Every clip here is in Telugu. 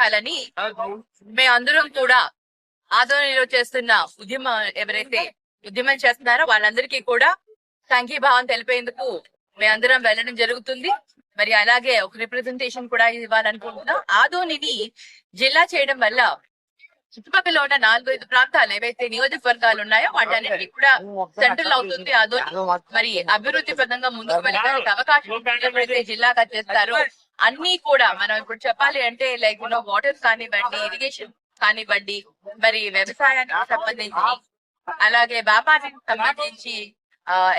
ప్రకటించాలని మేమందరం కూడా ఆధ్వర్యంలో చేస్తున్న ఉద్యమం ఎవరైతే ఉద్యమం చేస్తున్నారో వాళ్ళందరికీ కూడా సంఘీభావం తెలిపేందుకు మేమందరం వెళ్ళడం జరుగుతుంది. మరి అలాగే ఒక రిప్రజెంటేషన్ కూడా ఇవ్వాలనుకుంటున్నాం. ఆదోనిని జిల్లా చేయడం వల్ల చుట్టుపక్కల ఉన్న నాలుగు ఐదు ప్రాంతాలు ఏవైతే నియోజకవర్గాలు ఉన్నాయో వాటన్నిటికీ కూడా సెంట్రల్ అవుతుంది ఆదోని. మరి అభివృద్ధి పదంగా ముందుకు వెళ్ళడానికి అవకాశం జిల్లాగా చేస్తారో అన్ని కూడా మనం ఇప్పుడు చెప్పాలి అంటే లైక్ యూనో వాటర్ కానివ్వండి ఇరిగేషన్ కానివ్వండి మరి వ్యవసాయానికి సంబంధించి అలాగే వ్యాపారానికి సంబంధించి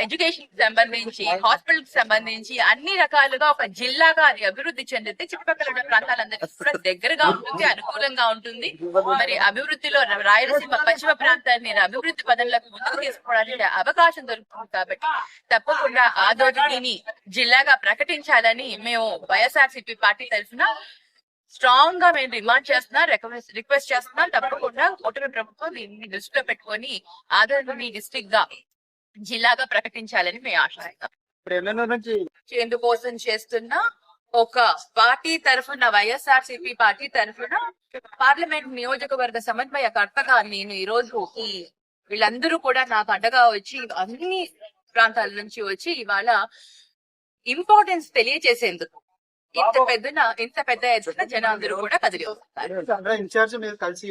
ఎడ్యుకేషన్కి సంబంధించి హాస్పిటల్కి సంబంధించి అన్ని రకాలుగా ఒక జిల్లాగా అది అభివృద్ధి చెందితే చుట్టుపక్కల ఉన్న ప్రాంతాలందరికీ కూడా దగ్గరగా ఉంటుంది అనుకూలంగా ఉంటుంది. మరి అభివృద్ధిలో రాయలసీమ పశ్చిమ ప్రాంతాన్ని అభివృద్ధి పదంలోకి ముందుకు తీసుకోవడానికి అవకాశం దొరుకుతుంది కాబట్టి తప్పకుండా ఆదోనిని జిల్లాగా ప్రకటించాలని మేము వైఎస్ఆర్సీపీ పార్టీ తరఫున స్ట్రాంగ్గా మేము డిమాండ్ చేస్తున్నాం రిక్వెస్ట్ రిక్వెస్ట్ చేస్తున్నాం. తప్పకుండా కూటమి ప్రభుత్వం దీన్ని దృష్టిలో పెట్టుకొని ఆదోని డిస్ట్రిక్ట్గా జిల్లాగా ప్రకటించాలని మేము ఆశిస్తాం ఇప్పుడు ఎన్నెన్నో నుంచి ఇందుకోసం చేస్తున్న ఒక పార్టీ తరఫున వైఎస్ఆర్ సిపి పార్టీ తరఫున పార్లమెంట్ నియోజకవర్గ సమన్వయకర్తగా నేను ఈ రోజు ఈ వీళ్ళందరూ కూడా నాకు అండగా వచ్చి అన్ని ప్రాంతాల నుంచి వచ్చి ఇవాళ ఇంపార్టెన్స్ తెలియజేసేందుకు ఇంత పెద్దన ఇంత పెద్ద ఎత్తున జనాలందరూ కూడా కదిలి ఇన్ఛార్జ్ మీరు కలిసి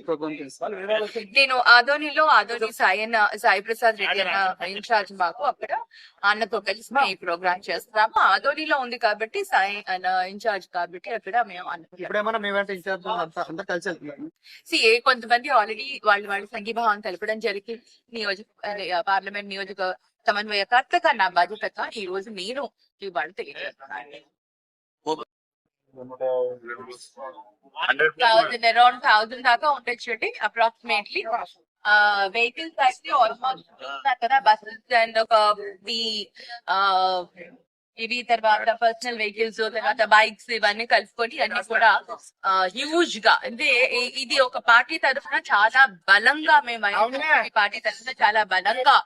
నేను ఆదోనిలో ఆదోని సాయన్న సాయి ప్రసాద్ రెడ్డి అన్న ఇన్ఛార్జ్ మాకు అక్కడ. అన్నతో కలిసి మేము ఈ ప్రోగ్రామ్ చేస్తున్నాము. ఆదోనిలో ఉంది కాబట్టి సాయి అన్న ఇన్ఛార్జ్ కాబట్టి అక్కడ మేము అన్న సి కొంతమంది ఆల్రెడీ వాళ్ళు వాళ్ళ సంఘీభావం తెలపడం జరిగింది. నియోజక పార్లమెంట్ నియోజక సమన్వయకర్తగా నా బాధ్యతగా ఈ రోజు నేను ఇవాళ తెలియజేస్తున్నాను థౌసండ్ అరౌండ్ థౌసండ్ దాకా ఉండొచ్చు అప్రాక్సిమేట్లీ వెహికల్స్ అయితే ఆల్మోస్ట్ కదా బస్సెస్ అండ్ ఒక వి ఇవి తర్వాత పర్సనల్ వెహికల్స్ తర్వాత బైక్స్ ఇవన్నీ కలుపుకొని అన్ని కూడా హ్యూజ్గా. అంటే ఇది ఒక పార్టీ తరఫున చాలా బలంగా మేము ఈ పార్టీ తరఫున చాలా బలంగా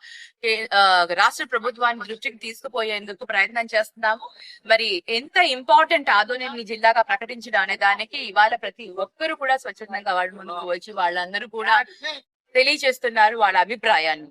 రాష్ట్ర ప్రభుత్వాన్ని దృష్టికి తీసుకుపోయేందుకు ప్రయత్నం చేస్తున్నాము. మరి ఎంత ఇంపార్టెంట్ ఆదోని జిల్లాగా ప్రకటించడం అనే దానికి ఇవాళ ప్రతి ఒక్కరు కూడా స్వచ్ఛందంగా వాళ్ళ ముందుకు వచ్చి వాళ్ళందరూ కూడా తెలియజేస్తున్నారు వాళ్ళ అభిప్రాయాన్ని.